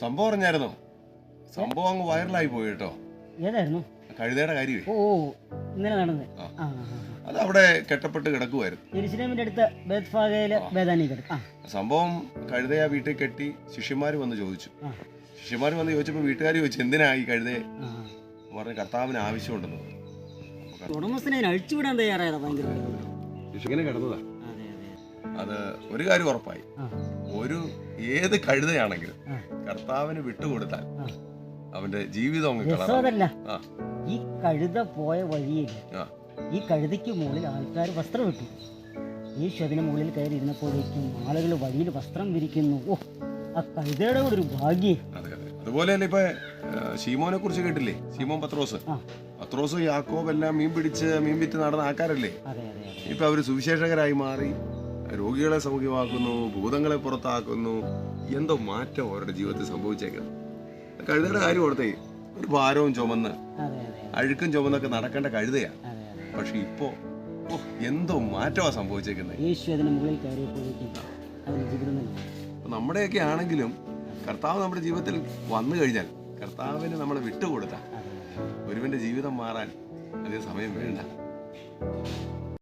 സംഭവം അറിഞ്ഞായിരുന്നു? സംഭവം അങ്ങ് വൈറലായി പോയി കേട്ടോ ഏതായിരുന്നു? കഴുതയുടെ കാര്യമേ. ഓ ഇങ്ങനെ ഇന്നലെ നടന്നത്. അത് അവിടെ കെട്ടപ്പെട്ട് കിടക്കുമായിരുന്നു ജെറുസലേമിന്റെ അടുത്ത് ബേത്ഫാഗയിലെ ബേദാനി കിടക്കും. സംഭവം കഴുതയെ ആ വീട്ടിൽ കെട്ടി ശിഷ്യന്മാർ വന്ന് ചോദിച്ചു. ശിഷ്യന്മാർ വന്ന് ചോദിച്ചപ്പോൾ വീട്ടുകാർ ചോദിച്ചു എന്തിനാ ഈ കഴുതയെ? പറഞ്ഞു കർത്താവിന് ആവശ്യമുണ്ടെന്ന് പറഞ്ഞു. ഉടമസ്ഥനെ അതിനെ അഴിച്ചുവിടാൻ തയ്യാറായതാ ഭയങ്കര ഇങ്ങനെ കിടന്നതാ. അതെ അതെ. അത് ഒരു കാര്യം ഉറപ്പായി. ഒരു ഏത് കഴുതയാണെങ്കിലും. കർത്താവിന് വിട്ടുകൊടുത്താൽ. അവന്റെ ജീവിതം അങ്ങ് ഈ കഴുത പോയ വഴിയിൽ ഈ കഴുതയ്ക്ക് മുകളിൽ ആൾക്കാർ വസ്ത്രം ഇട്ടു. യേശു അതിന് മുകളിൽ കയറി ഇരുന്നപ്പോഴേക്കും ആളുകൾ വഴിയിൽ വസ്ത്രം വിരിക്കുന്നു. ഓ ആ കഴുതയുടെ കൂടെ ഒരു ഭാഗ്യം. അതെ അതെ. അതുപോലെ തന്നെ ഇപ്പൊ ഷീമോനെ കുറിച്ച് കേട്ടില്ലേ? ഷീമോ പത്രോസ്. പത്രോസ് യാക്കോബ് എല്ലാം മീൻ പിടിച്ച് മീൻ വിറ്റ് നടന്ന ആൾക്കാരല്ലേ? ഇപ്പൊ അവർ സുവിശേഷകരായി മാറി. രോഗികളെ സൗഖ്യമാക്കുന്നു ഭൂതങ്ങളെ പുറത്താക്കുന്നു. എന്തോ മാറ്റം അവരുടെ ജീവിതത്തിൽ സംഭവിച്ചേക്കാം കഴുതയുടെ കാര്യം ഓർത്തേ ഒരു ഭാരവും ചുമന്ന് അഴുക്കും ചുമന്നൊക്കെ നടക്കേണ്ട കഴുതയാ. അതെ അതെ പക്ഷെ ഇപ്പോ എന്തോ മാറ്റമാണ് സംഭവിച്ചേക്കുന്നത് നമ്മുടെയൊക്കെ ആണെങ്കിലും കർത്താവ് നമ്മുടെ ജീവിതത്തിൽ വന്നു കഴിഞ്ഞാൽ കർത്താവിന് നമ്മളെ വിട്ടുകൊടുത്താൽ ഒരുവന്റെ ജീവിതം മാറാൻ അതേ സമയം വേണ്ട.